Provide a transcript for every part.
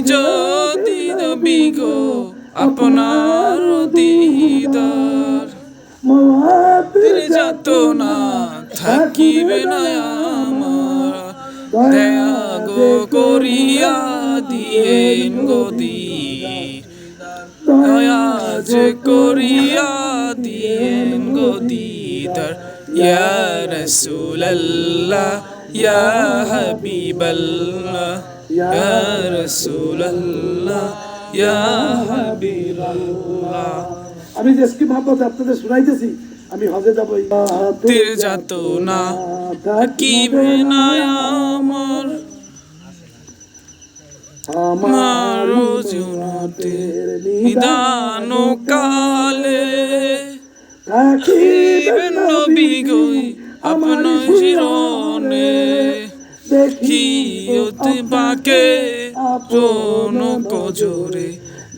যদি নবী গো, আপনার দিদার। মহাবীর যত না থাকিবে না আমার। দয়া গো করিয়া দিয়েন গদি দয়া যে করিয়া দিয়েন গদিদার ইয়া রাসূলুল্লাহ ইয়া হাবিবাল্লাহ ইয়া রাসূলুল্লাহ ইয়া হাবিবাল্লাহ আমি যে স্কিম মহব্বত আপনাদের শুনাইতেছি আমি হজে যাব তীর যাত না থাকিবে না আমার আমার জুনতে নিদান কালে থাকিবেন নবী গই আপন শিরনে দেখি দেখিয়তে বাকে আপন কজরে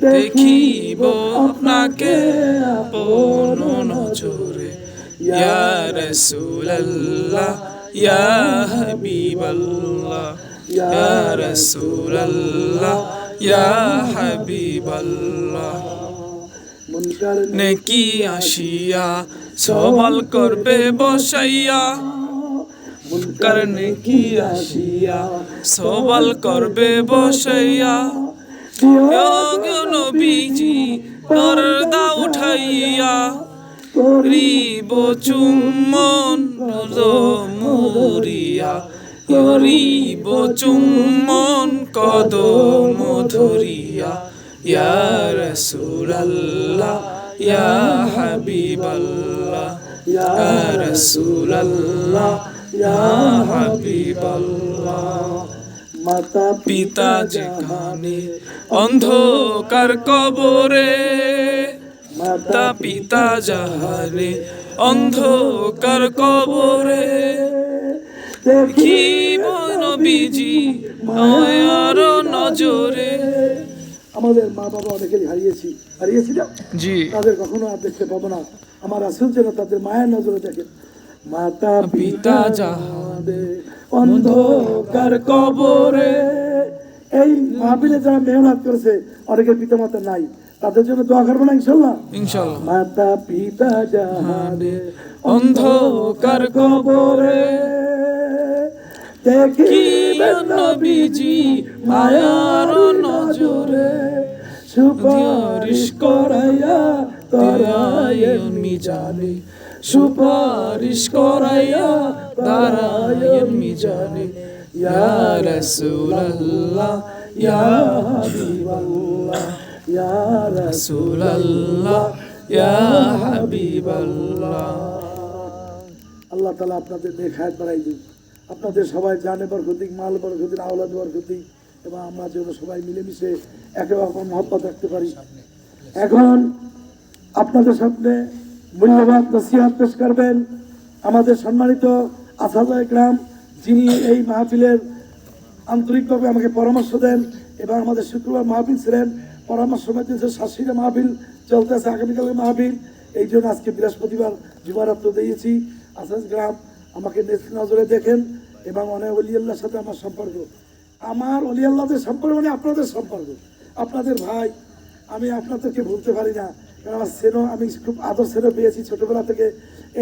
দেখিব আপনাকে আপন নজরে। ইয়া রাসূলুল্লাহ, ইয়া হাবিবাল্লাহ, ইয়া রাসূলুল্লাহ, ইয়া হাবিবাল্লাহ। নেকি আসিয়া, সওয়াল করবে বসাইয়া। মুনকার নেকি আসিয়া, সওয়াল করবে বসাইয়া। ইয়ো নবীজি পর্দা উঠাইয়া, রিব চুম্বন মুরিয়া রিব চুম্বন কদম ধরিয়া ইয়া রাসূলুল্লাহ, ইয়া হাবিবাল্লাহ মাতা পিতা যেখানে, অন্ধকার কবরে মাতা পিতা যাহারে অন্ধকার কবরে। দেখিব নবীজি মায়ার নজরে আমাদের মা বাবা অনেকেরই হারিয়েছি হারিয়েছি না? জি। তাদের কখনো আর দেখতে পাবো না। আমার আসল যেন তাদের মায়ের নজরে দেখেন মাতা পিতা যাহারে অন্ধকার কবরে। এই মাহফিলে যারা মেহনত করেছে অনেকের পিতা মাতা নাই। তাদের জন্য দোয়া করব না ইনশাল্লাহ ইনশাআল্লাহ। মাতা পিতা জাহানে অন্ধকার কবরে। দেখিবেন নবীজি মায়ার সুপারিশ করাইয়া তারায়ন মিজানে। সুপারিশ করাইয়া তারায়ন মিজানে। ইয়া রাসূলুল্লাহ, ইয়া হাবিবাল্লাহ, ইয়া রাসূলুল্লাহ, ইয়া হাবিবাল্লাহ। আল্লাহ তালা আপনাদের দেখায় বাড়াই দিন। আপনাদের সবাই জানে বরকতিক মাল বরকতিক আওলাদ বরকতিক এবং আমরা যেন সবাই মিলেমিশে একে অপর মহব্বত রাখতে পারি। এখন আপনাদের সামনে মূল্যবান নসিহাত পেশ করবেন আমাদের সম্মানিত আসাদায় গ্রাম যিনি এই মাহফিলের আন্তরিকভাবে আমাকে পরামর্শ দেন এবং আমাদের শুক্রবার মাহফিল ছিলেন। পরামর্শ মেতেছে শাশুড়ি মাহফিল চলতেছে আগামীকালের মাহফিল, এই জন্য আজকে বৃহস্পতিবার জুমারাত্র দিয়েছি। আসাদ গ্রাম আমাকে নেত্রী নজরে দেখেন এবং অনেক অলিয়াল্লার সাথে আমার সম্পর্ক। আমার অলি আল্লাহদের সম্পর্ক মানে আপনাদের সম্পর্ক। আপনাদের ভাই, আমি আপনাদেরকে ভুলতে পারি না। কারণ আমার সেনো আমি খুব আদর সেনো পেয়েছি ছোটোবেলা থেকে।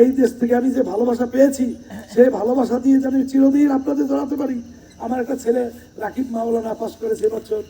এই দেশ থেকে আমি যে ভালোবাসা পেয়েছি, সেই ভালোবাসা দিয়ে যেন চিরদিন আপনাদের জড়াতে পারি। আমার একটা ছেলে রাকিব মাওলানা পাশ করেছে এবছর